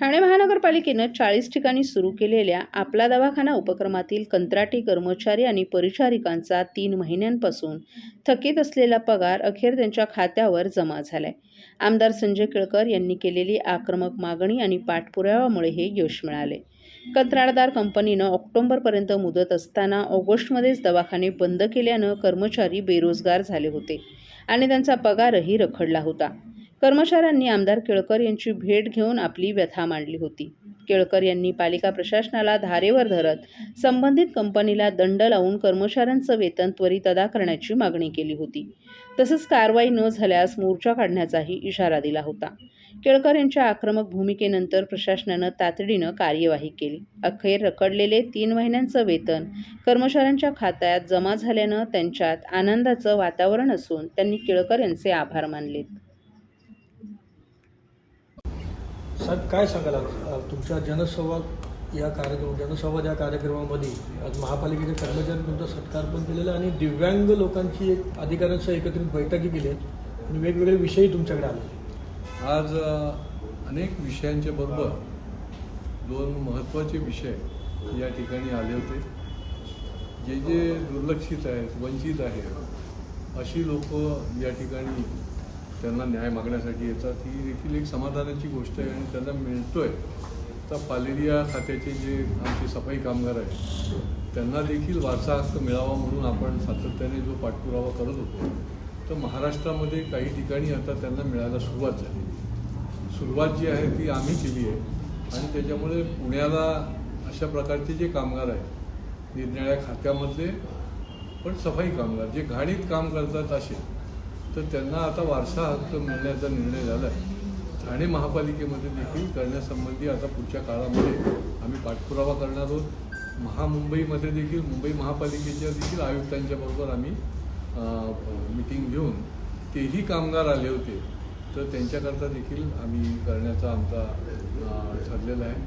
ठाणे महानगरपालिकेनं चाळीस ठिकाणी सुरू केलेल्या आपला दवाखाना उपक्रमातील कंत्राटी कर्मचारी आणि परिचारिकांचा तीन महिन्यांपासून थकीत असलेला पगार अखेर त्यांच्या खात्यावर जमा झालाय. आमदार संजय केळकर यांनी केलेली आक्रमक मागणी आणि पाठपुराव्यामुळे हे यश मिळाले. कंत्राटदार कंपनीनं ऑक्टोबरपर्यंत मुदत असताना ऑगस्टमध्येच दवाखाने बंद केल्यानं कर्मचारी बेरोजगार झाले होते आणि त्यांचा पगारही रखडला होता. कर्मचाऱ्यांनी आमदार केळकर यांची भेट घेऊन आपली व्यथा मांडली होती. केळकर यांनी पालिका प्रशासनाला धारेवर धरत संबंधित कंपनीला दंड लावून कर्मचाऱ्यांचं वेतन त्वरित अदा करण्याची मागणी केली होती. तसंच कारवाई न झाल्यास मोर्चा काढण्याचाही इशारा दिला होता. केळकर यांच्या आक्रमक भूमिकेनंतर प्रशासनानं तातडीनं कार्यवाही केली. अखेर रखडलेले तीन महिन्यांचं वेतन कर्मचाऱ्यांच्या खात्यात जमा झाल्यानं त्यांच्यात आनंदाचं वातावरण असून त्यांनी केळकर यांचे आभार मानलेत. साहेब काय सांगाल? तुमच्या जनसंवाद या कार्यक्रम जनसंवाद या कार्यक्रमामध्ये आज महापालिकेचे कर्मचारी तुमचा सत्कार पण केलेला आहे आणि दिव्यांग लोकांची एक अधिकाऱ्यांसह एकत्रित बैठकी केली आहेत आणि वेगवेगळे विषयही तुमच्याकडे आले आज अनेक विषयांच्या बरोबर दोन महत्त्वाचे विषय या ठिकाणी आले होते. जे जे दुर्लक्षित आहेत वंचित आहेत अशी लोक या ठिकाणी त्यांना न्याय मागण्यासाठी येतात ही देखील एक समाधानाची गोष्ट आहे आणि त्यांना मिळतोय. तर पालेरिया खात्याचे जे आमचे सफाई कामगार आहेत त्यांना देखील वारसा हक्क मिळावा म्हणून आपण सातत्याने जो पाठपुरावा करत होतो तर महाराष्ट्रामध्ये काही ठिकाणी आता त्यांना मिळायला सुरुवात झाली. सुरुवात जी आहे ती आम्ही केली आहे. आणि त्याच्यामुळे पुण्याला अशा प्रकारचे जे कामगार आहेत निरनिळ्या खात्यामधले पण सफाई कामगार जे घाणीत काम करतात असे तर त्यांना आता वारसा हक्क मिळण्याचा निर्णय झाला आहे ठाणे महापालिकेमध्ये देखील करण्यासंबंधी आता पुढच्या काळामध्ये आम्ही पाठपुरावा करणार आहोत. महामुंबईमध्ये देखील मुंबई महापालिकेच्या देखील आयुक्तांच्या बरोबर आम्ही मिटिंग घेऊन तेही कामगार आले होते. तर त्यांच्याकरता देखील आम्ही करण्याचा आमचा ठरलेला आहे.